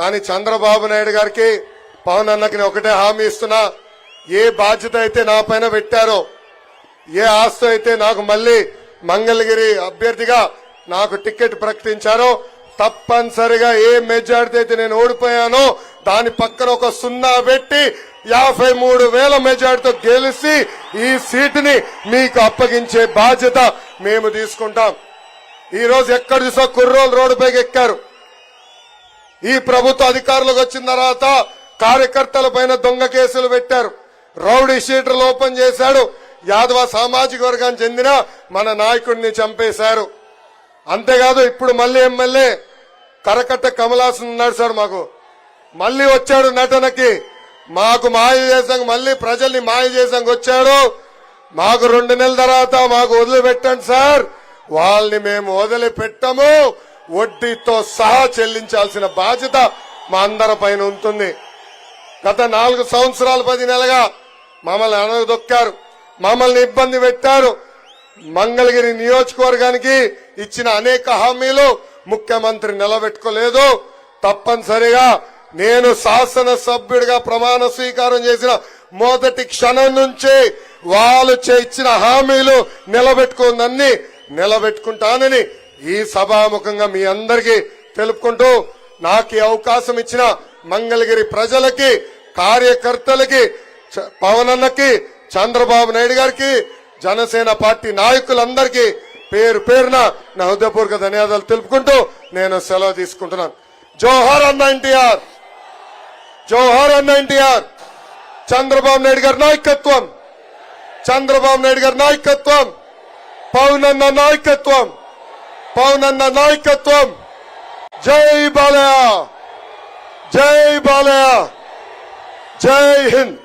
కానీ చంద్రబాబు నాయుడు గారికి పవన్ అన్నకి నేను ఒకటే హామీ ఇస్తున్నా. ఏ బాధ్యత అయితే నా పైన పెట్టారో ఏ ఆస్తి అయితే నాకు మళ్ళీ మంగళగిరి అభ్యర్థిగా నాకు టికెట్ ప్రకటించారో తప్పనిసరిగా ఏ మెజార్టీ అయితే నేను ఓడిపోయానో దాని పక్కన ఒక సున్నా పెట్టి యాభై మూడు వేల మెజార్టీతో గెలిచి ఈ సీటుని మీకు అప్పగించే బాధ్యత మేము తీసుకుంటాం. ఈరోజు ఎక్కడ చూసా కుర్రోలు రోడ్డుపైకి ఎక్కారు. ఈ ప్రభుత్వ అధికారులకు వచ్చిన తర్వాత కార్యకర్తల పైన దొంగ కేసులు పెట్టారు. రౌడీ షీటర్లు ఓపెన్ చేశాడు. యాదవ సామాజిక వర్గానికి చెందిన మన నాయకుడిని చంపేశారు. అంతేకాదు ఇప్పుడు మళ్ళీ ఎమ్మెల్యే కరకట్ట కమలాసన్ ఉన్నాడు సార్ మాకు. మళ్ళీ వచ్చాడు నటనకి. మాకు మాయ చేసాం మళ్ళీ ప్రజల్ని మాయ చేసాం వచ్చాడు. మాకు రెండు నెలల తర్వాత మాకు వదిలిపెట్టండి సార్. వాళ్ళని మేము వదిలిపెట్టము. వడ్డీతో సహా చెల్లించాల్సిన బాధ్యత మా అందరి పైన ఉంటుంది. గత నాలుగు సంవత్సరాలు పది నెలగా మమ్మల్ని అనగదొక్కారు మమ్మల్ని ఇబ్బంది పెట్టారు. మంగళగిరి నియోజకవర్గానికి ఇచ్చిన అనేక హామీలు ముఖ్యమంత్రి నిలబెట్టుకోలేదు. తప్పనిసరిగా నేను శాసన సభ్యుడిగా ప్రమాణ స్వీకారం చేసిన మొదటి క్షణం నుంచి వాళ్ళు చే- ఇచ్చిన హామీలు నిలబెట్టుకుందని నిలబెట్టుకుంటానని ఈ సభాముఖంగా మీ అందరికీ తెలుపుకుంటూ నాకు అవకాశం ఇచ్చిన మంగళగిరి ప్రజలకి కార్యకర్తలకి చ- పవన్ అన్నకి చంద్రబాబు నాయుడు గారికి జనసేన పార్టీ నాయకులందరికీ పేరు పేరున నా హృదయపూర్వక ధన్యవాదాలు తెలుపుకుంటూ నేను సెలవు తీసుకుంటున్నాను. జోహార్ అన్న ఎన్టీఆర్! జోహార్ అన్న ఎన్టీఆర్! చంద్రబాబు నాయుడు గారి నాయకత్వం! చంద్రబాబు నాయుడు గారి నాయకత్వం! పవన్ అన్న నాయకత్వం! పవనన్న నాయకత్వం. జై బాలయ్య. జై బాలయ్య. జై హింద్.